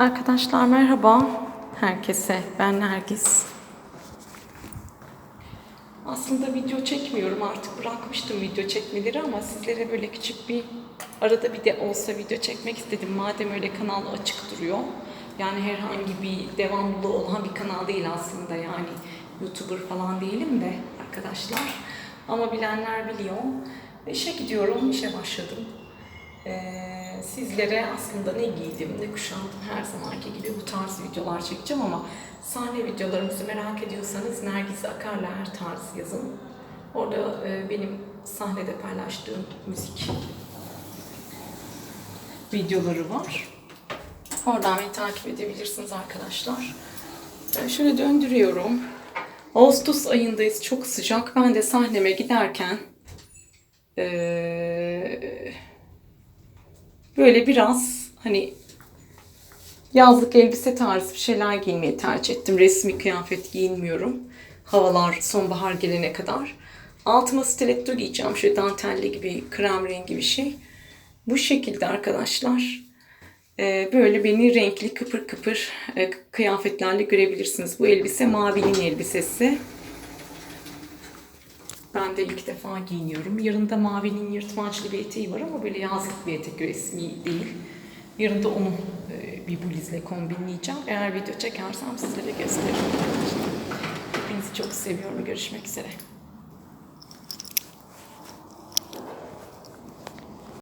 Arkadaşlar merhaba herkese. Ben Nergis. Aslında video çekmiyorum artık bırakmıştım video çekmeleri ama sizlere böyle küçük bir arada bir de olsa video çekmek istedim. Madem öyle kanal açık duruyor. Yani herhangi bir devamlı olan bir kanal değil aslında yani YouTuber falan değilim de arkadaşlar. Ama bilenler biliyor. İşe gidiyorum, işe başladım. Ee, sizlere aslında ne giydim, ne kuşandım her zamanki gibi bu tarz videolar çekeceğim ama sahne videolarımızı merak ediyorsanız Nergis Akar'la her tarz yazın. Orada e, benim sahnede paylaştığım müzik videoları var. Oradan beni takip edebilirsiniz arkadaşlar. Ben şöyle döndürüyorum. Ağustos ayındayız. Çok sıcak. Ben de sahneme giderken eee böyle biraz hani yazlık elbise tarzı bir şeyler giymeyi tercih ettim. Resmi kıyafet giyinmiyorum. Havalar sonbahar gelene kadar. Altıma stiletto giyeceğim. Şöyle dantelli gibi, krem rengi bir şey. Bu şekilde arkadaşlar. Ee, böyle beni renkli kıpır kıpır e, kıyafetlerle görebilirsiniz. Bu elbise mavinin elbisesi. Ben de ilk defa giyiniyorum. Yarında mavinin yırtmaçlı bir eteği var ama böyle yazlık bir etek resmi değil. Yarın da onu e, bir bluzle kombinleyeceğim. Eğer video çekersem sizlere gösteririm. Hepinizi çok seviyorum. Görüşmek üzere.